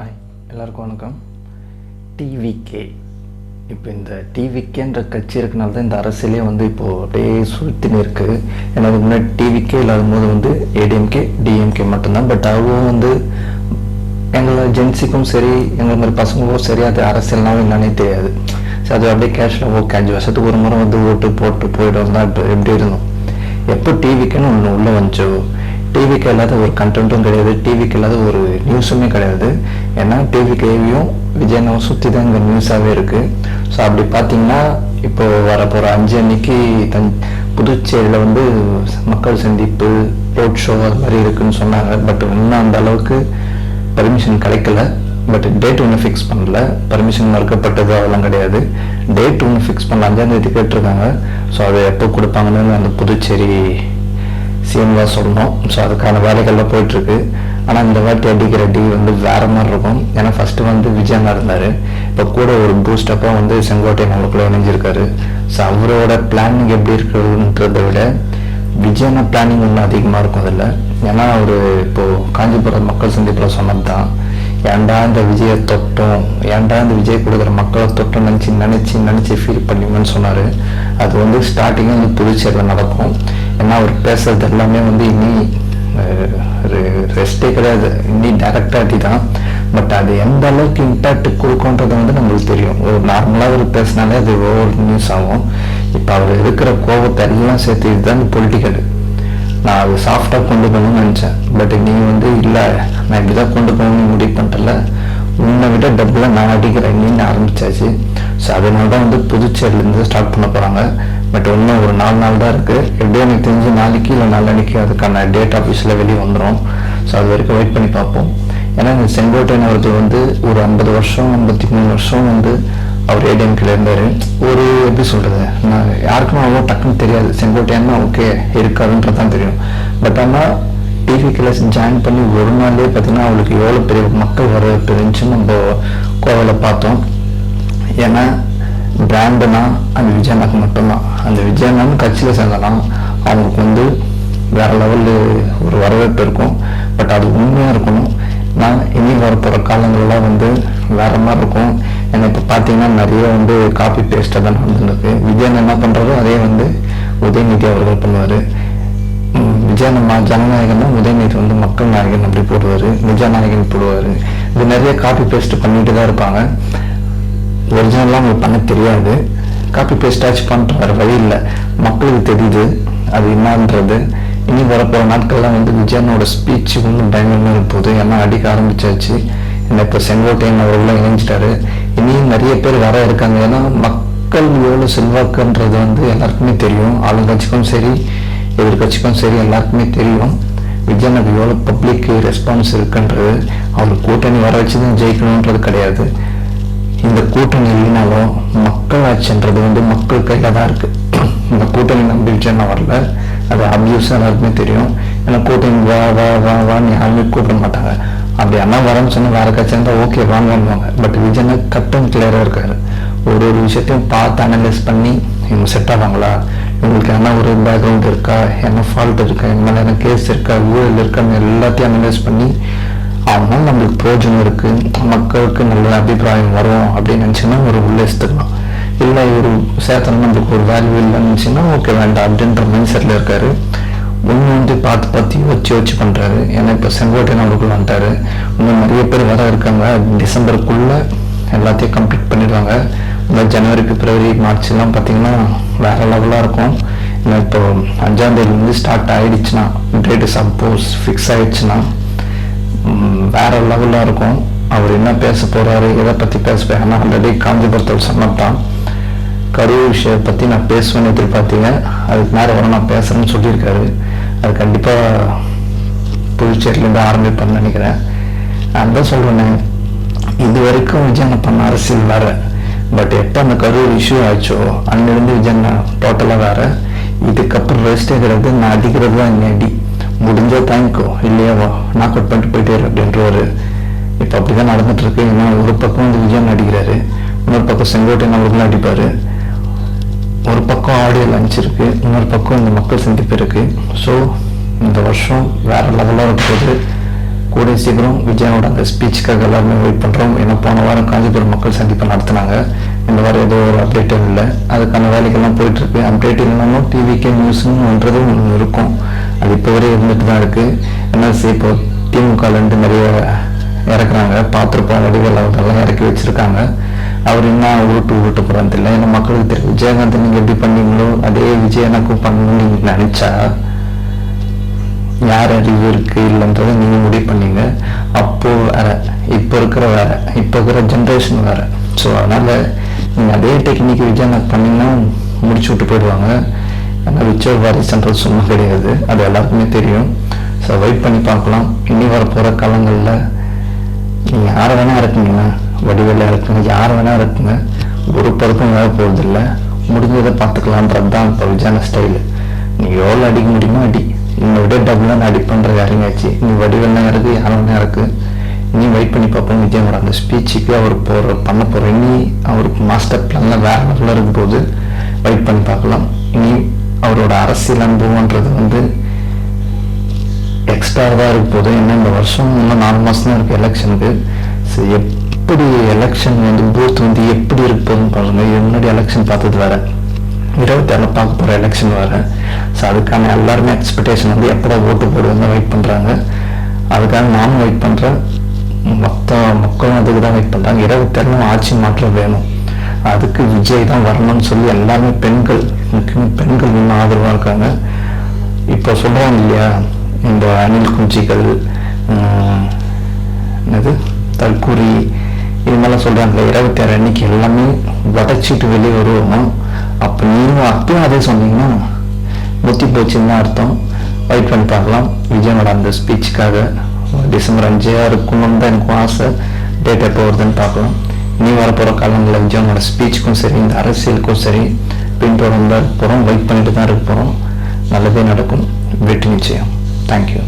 Hi எல்லாருக்கும் வணக்கம். TVK இப்போ இந்த டிவிகேன்ற கட்சி இருக்கனால தான் இந்த அரசியலே வந்து இப்போது அப்படியே சுருத்தினு இருக்குது ஏன்னா அதுக்கு முன்னாடி டிவிகே இல்லாத போது வந்து ஏடிஎம்கே டிஎம்கே மட்டும்தான். பட் அதுவும் வந்து எங்களை ஜென்ஸுக்கும் சரி எங்களை மாதிரி பசங்களுக்கும் சரி அது அரசியல்னாலும் என்னன்னே தெரியாது. ஸோ அது அப்படியே கேஷில் ஓகே அஞ்சு வருஷத்துக்கு ஒரு முறை வந்து ஓட்டு போட்டு போயிட்டு தான் இப்போ எப்படி இருந்தோம் எப்போ டிவிக்குன்னு ஒன்று உள்ளே வந்துச்சோ? டிவிக்கு இல்லாத ஒரு கண்டென்ட்டும் கிடையாது. டிவிக்கு இல்லாத ஒரு நியூஸுமே கிடையாது. ஏன்னா டிவி கேவியும் விஜயநகரம் சுற்றி தான் இங்கே நியூஸாகவே இருக்குது ஸோ அப்படி பார்த்தீங்கன்னா இப்போ வரப்போகிற அஞ்சு அன்னைக்கு தன் புதுச்சேரியில் வந்து மக்கள் சந்திப்பு ரோட் ஷோ அது மாதிரி இருக்குன்னு சொன்னாங்க. பட் இன்னும் அந்த அளவுக்கு பர்மிஷன் கிடைக்கல. பட் டேட் ஒன்று ஃபிக்ஸ் பண்ணல. பர்மிஷன் மறுக்கப்பட்டது அதெல்லாம் கிடையாது. டேட் ஒன்று ஃபிக்ஸ் பண்ணல. அஞ்சாந்தேதி கேட்டிருக்காங்க. ஸோ அதை எப்போ கொடுப்பாங்கன்னு அந்த புதுச்சேரி சிஎம் சொன்னோம் சொல்லணும். ஸோ அதுக்கான வேலைகள்லாம் போயிட்டுருக்கு. ஆனால் இந்த வாட்டி அடிக்கிற டி வந்து வேறு மாதிரி இருக்கும். ஏன்னா ஃபஸ்ட்டு வந்து விஜயன் இருந்தார். இப்போ கூட ஒரு பூஸ்டப்பாக வந்து செங்கோட்டையன் அவங்களுக்குள்ள இணைஞ்சிருக்காரு. ஸோ அவரோட பிளானிங் எப்படி இருக்குன்றதை விட விஜயனா பிளானிங் இன்னும் அதிகமாக இருக்கும் அதில் ஏன்னா அவர் இப்போது காஞ்சிபுரம் மக்கள் சந்திப்பில் சொன்னது தான் ஏன்டா இந்த விஜயை தொட்டோம்? ஏன்டா இந்த விஜய் கொடுக்குற மக்களை தொட்டம் நினச்சி நினச்சி நினச்சி ஃபீல் பண்ணுங்கன்னு சொன்னார். அது வந்து ஸ்டார்டிங்காக வந்து புதுச்சேரியில் நடக்கும். ஏன்னா அவர் பேசுறது எல்லாமே வந்து இனி ரெஸ்டே கிடையாது. இனி டேரக்டாட்டி தான் பட் அது எந்த அளவுக்கு இம்பேக்ட் கொடுக்குன்றது வந்து நம்மளுக்கு தெரியும். ஒரு நார்மலாக அவர் பேசினாலே அது ஓவர் நியூஸ் ஆகும். இப்போ அவர் இருக்கிற கோபத்தை எல்லாம் சேர்த்து இதுதான் பொலிட்டிக்கல் நான் அது சாஃப்டாக கொண்டு போகணும்னு நினச்சேன். பட் நீ வந்து இல்லை நான் இப்படி தான் கொண்டு போகணும்னு முடிவு பண்ணிட்டல உன்னை விட டபுளாக நான் அடிக்கிறேன். நீன்னு ஆரம்பிச்சாச்சு? அதனால தான் வந்து புதுச்சேரியிலேருந்து ஸ்டார்ட் பண்ண போகிறாங்க பட் இன்னும் ஒரு நாலு நாள் தான் இருக்குது எப்படியோ எனக்கு தெரிஞ்சு நாளைக்கு இல்லை நாளன்னைக்கு அதுக்கான டேட் ஆஃபீஸில் வெளியே வந்துடும் ஸோ அது வரைக்கும் வெயிட் பண்ணி பார்ப்போம். ஏன்னா இந்த செங்கோட்டையன் அவர்கள் வந்து ஒரு ஐம்பது வருஷம் ஐம்பத்தி மூணு வருஷம் வந்து அவர் ஏடிஎம்கில் இருந்தார். ஒரு எப்படி சொல்கிறது நான் யாருக்கும் அவ்வளோ டக்குன்னு தெரியாது. செங்கோட்டையன்னா ஓகே இருக்காதுன்றது தான் தெரியும். பட் ஆனால் டிவி கிளாஸ் ஜாயின் பண்ணி ஒரு நாள்லேயே பார்த்தீங்கன்னா அவளுக்கு எவ்வளோ பெரிய மக்கள் வரவேற்பு இருந்துச்சுன்னு நம்ம கோவிலை பார்த்தோம். ஏன்னா பிராண்டுனா அந்த விஜயனாக்கு மட்டும்தான். அந்த விஜயனான்னு கட்சியில் சேர்ந்தாலும் அவங்களுக்கு வந்து வேற லெவலில் ஒரு வரவேற்பு இருக்கும். பட் அது உண்மையாக இருக்கணும். நான் இனி வரப்போகிற காலங்களெலாம் வந்து வேற மாதிரி இருக்கும். ஏன்னா இப்போ பார்த்தீங்கன்னா நிறைய வந்து காப்பி பேஸ்ட்டாக தான் நடந்துருக்கு. விஜயன் என்ன பண்ணுறாரோ அதே வந்து உதயநிதி அவர்கள் பண்ணுவார். விஜய் ஜனநாயகன் ஜனநாயகன்னா உதயநிதி வந்து மக்கள் நாயகன் அப்படி போடுவார். விஜயநாயகன் போடுவார். இது நிறைய காப்பி பேஸ்ட் பண்ணிட்டு தான் இருப்பாங்க. ஒரிஜினலாக அவங்களுக்கு பண்ண தெரியாது. காப்பி பேஸ்டாச்சு பண்ணுற வேறு வழி இல்லை. மக்களுக்கு தெரியுது அது என்னன்றது. இனி வரப்போகிற நாட்கள்லாம் வந்து விஜயனோட ஸ்பீச் ஒன்றும் பயங்கரமாக இருப்போது ஏன்னா அடிக்க ஆரம்பிச்சாச்சு. என்ன இப்போ செங்கோட்டையன் அவர்களும் இணைஞ்சிட்டாரு. இனியும் நிறைய பேர் வர இருக்காங்க. ஏன்னா மக்கள் எவ்வளோ செல்வாக்குன்றது வந்து எல்லாருக்குமே தெரியும். ஆளுங்கட்சிக்கும் சரி எதிர்கட்சிக்கும் சரி எல்லாருக்குமே தெரியும். விஜயனுக்கு எவ்வளோ பப்ளிக் ரெஸ்பான்ஸ் இருக்குன்றது. அவர் கூட்டணி வர வச்சு தான் ஜெயிக்கணுன்றது கிடையாது. இந்த கூட்டணி இல்லைனாலும் மக்களாட்சின்றது வந்து மக்கள் கையில் தான் இருக்கு. இந்த கூட்டணி நம்பி நான் வரல. அது அப்யூஸ் எல்லாருக்குமே தெரியும். ஏன்னா கூட்டணி வா வா வா வான்னு யாருமே கூப்பிட மாட்டாங்க. அப்படி அண்ணா வரேன்னு சொன்னால் வேற கட்சி இருந்தால் ஓகே வாங்குவாங்க பட் விஜய்னா கட் அண்ட் கிளியராக இருக்காரு. ஒரு ஒரு விஷயத்தையும் பார்த்து அனலைஸ் பண்ணி இவங்க செட் ஆவாங்களா? இவங்களுக்கு என்ன ஒரு பேக்ரவுண்ட் இருக்கா? என்ன ஃபால்ட் இருக்கா? என்ன கேஸ் இருக்கா? ஊழல் இருக்கான்னு எல்லாத்தையும் அனலைஸ் பண்ணி அவங்களால நம்மளுக்கு பிரயோஜனம் இருக்கு மக்களுக்கு நல்ல அபிப்பிராயம் வரும் அப்படின்னு நினச்சின்னா ஒரு உள்ள எடுத்துக்கலாம். இல்லை ஒரு சேத்தனம் நம்மளுக்கு ஒரு வேல்யூ இல்லைன்னு நினச்சின்னா ஓகே வேண்டாம் அப்படின்ற மைண்ட் செட்டில் இருக்காரு. ஒன்று வந்து பார்த்து பார்த்து வச்சு வச்சு பண்ணுறாரு ஏன்னா இப்போ செங்கோட்டையன் அவருக்குள்ள வந்துட்டாரு. இன்னும் நிறைய பேர் வர இருக்காங்க. டிசம்பருக்குள்ளே எல்லாத்தையும் கம்ப்ளீட் பண்ணிடுவாங்க. இந்த ஜனவரி பிப்ரவரி மார்ச்லாம் பார்த்திங்கன்னா பார்த்தீங்கன்னா வேற லெவலாக இருக்கும். ஏன்னா இப்போ அஞ்சாந்தேதிலேருந்து ஸ்டார்ட் ஆயிடுச்சுன்னா டேட்டு சப்போஸ் ஃபிக்ஸ் ஆயிடுச்சுன்னா வேற லெவலில் இருக்கும். அவர் என்ன பேச போறாரு எதை பற்றி பேச போறாருன்னா ஆல்ரெடி காஞ்சிபுரத்தில் சொன்னதான் கரூர் விஷயத்தை பற்றி நான் பேசுவேன்னு எதிர்பார்த்தீங்க. அதுக்கு மேலே வர நான் பேசுகிறேன்னு சொல்லியிருக்காரு. அது கண்டிப்பாக புதுச்சேரியிலேருந்து ஆரம்பிப்பேன்னு நினைக்கிறேன். நான் தான் சொல்கிறேனே இது வரைக்கும் விஜயனை பண்ண அரசியல் வேற. பட் எப்போ அந்த கரூர் இஷ்யூ ஆச்சோ அன்னிலிருந்து விஜயனை டோட்டலாக வேற. இதுக்கப்புறம் ரெஸ்ட் எடுக்கிறது நான் அடிக்கிறது தான் இங்கே அடி. முடிஞ்சா தாங்கிக்கோ இல்லையா நாக் அவுட் பண்ணிட்டு போயிட்டே இரு அப்படின்றவர் இப்போ அப்படி தான் நடந்துட்டு இருக்கு ஏன்னா ஒரு பக்கம் வந்து விஜயன் அடிக்கிறாரு இன்னொரு பக்கம் செங்கோட்டையன் அவர்களும் அடிப்பாரு ஒரு பக்கம் ஆடியோ லஞ்ச் இருக்கு இன்னொரு பக்கம் இந்த மக்கள் சந்திப்பு இருக்கு. ஸோ இந்த வருஷம் வேற லெவலாக இருக்க போது கூடிய சீக்கிரம் விஜயனோட அந்த ஸ்பீச்சுக்காக எல்லாருமே வெயிட் பண்ணுறோம் ஏன்னா போன வாரம் காஞ்சிபுரம் மக்கள் சந்திப்பை நடத்தினாங்க. இந்த வாரம் எதுவும் ஒரு அப்டேட்டும் இல்லை. அதுக்கான வேலைக்கெல்லாம் போயிட்டு இருக்கு அப்டேட் இல்லைனாலும் டிவிக்கே நியூஸ்ன்றதும் ஒன்று இருக்கும். அது இப்போ வரை இருந்துட்டு தான் இருக்கு. என்எல்சி இப்போ திமுகலேருந்து நிறைய இறக்குறாங்க. பார்த்துருப்போம் வடிவேல் அவர்களெல்லாம் இறக்கி வச்சிருக்காங்க. அவர் என்ன உருட்டு உருட்டு போறது இல்லை ஏன்னா மக்களுக்கு தெரியும். விஜயகாந்த் நீங்கள் எப்படி பண்ணீங்களோ அதே விஜய் எனக்கும் பண்ணணும்னு நீங்கள் நினச்சா யார் அறிவு இருக்கு இல்லைன்றதை நீங்க முடிவு பண்ணீங்க. அப்போ வேற இப்போ இருக்கிற வேற இப்போ இருக்கிற ஜென்ரேஷன் வேற. ஸோ அதனால நீங்க அதே டெக்னிக் விஜயநாத் பண்ணீங்கன்னா முடிச்சு விட்டு போயிடுவாங்க. ஆனால் விச்சோர் வாரிசுன்றது சும்மா கிடையாது. அது எல்லாருக்குமே தெரியும். ஸோ வெயிட் பண்ணி பார்க்கலாம். இனி வர போகிற காலங்களில் நீங்க யார் வேணா இருக்குங்க வடிவேல இருக்குங்க யார் வேணால் இருக்குங்க ஒரு பொறுப்பும் வேற போகிறது இல்லை முடிஞ்சதை பார்த்துக்கலான்றது தான் இப்போ விஜயான ஸ்டைலு நீ எவ்வளோ அடிக்க முடியுமோ அடி. என்னை விட டபுளாக நான் அடிப்பன்ற இறங்கியாச்சு நீ வடிவெல்லாம் இருக்குது யாரும் வேணா நீ வெயிட் பண்ணி பார்ப்போம் விஜயோட அந்த ஸ்பீச்சுக்கு அவர் போகிற பண்ண போகிற இனி அவருக்கு மாஸ்டர் பிளான்லாம் வேற லெவலில் இருக்கும்போது வெயிட் பண்ணி பார்க்கலாம். இனி அவரோட அரசியல் அனுபவன்றது வந்து எக்ஸ்ட்ரா தான் இருக்க போகுது ஏன்னா இந்த வருஷம் இன்னும் நாலு மாதம் தான் இருக்குது எலெக்ஷனுக்கு ஸோ எப்படி எலெக்ஷன் வந்து பூத் வந்து எப்படி இருக்க போகுதுன்னு பாருங்க. இது முன்னாடி எலெக்ஷன் பார்த்தது வேற. இருபத்தாறுல பார்க்க போகிற எலெக்ஷன் வேறு. ஸோ அதுக்கான எல்லாருமே எக்ஸ்பெக்டேஷன் வந்து எப்படா ஓட்டு போடுவோம்னு வெயிட் பண்ணுறாங்க அதுக்காக நானும் வெயிட் பண்ணுறேன் மொத்த மக்களும் அதுக்கு தான் வெயிட் பண்ணுறாங்க இருபத்தாறுல ஆட்சி மாற்றம் வேணும். அதுக்கு விஜய் தான் வரணும்னு சொல்லி எல்லாருமே பெண்கள் முக்கியமாக பெண்கள் இன்னும் ஆதரவாக இருக்காங்க. இப்போ சொல்கிறாங்க இல்லையா இந்த அணில் குஞ்சிகள் என்னது தற்கூரி இது மாதிரிலாம் சொல்றாங்க இருபத்தி ஆறு அன்னைக்கு எல்லாமே உடச்சிட்டு வெளியே வருவோம். அப்போ நீங்களும் அப்பயும் அதே சொன்னீங்கன்னா முத்தி போச்சுன்னு தான் அர்த்தம். வெயிட் பண்ணி பார்க்கலாம். விஜயனோட அந்த ஸ்பீச்சுக்காக டிசம்பர் அஞ்சாக இருக்கணும்னு தான் எனக்கும் ஆசை. டேட் எப்போ வருதுன்னு பார்க்கலாம். இனி வரப்போகிற காலங்களில் விஜயனோட ஸ்பீச்சுக்கும் சரி இந்த அரசியலுக்கும் சரி பின்தொடர்ந்து போகிறோம் வெயிட் பண்ணிட்டு தான் இருக்க போகிறோம் நல்லதே நடக்கும். வெற்றி நிச்சயம். தேங்க்யூ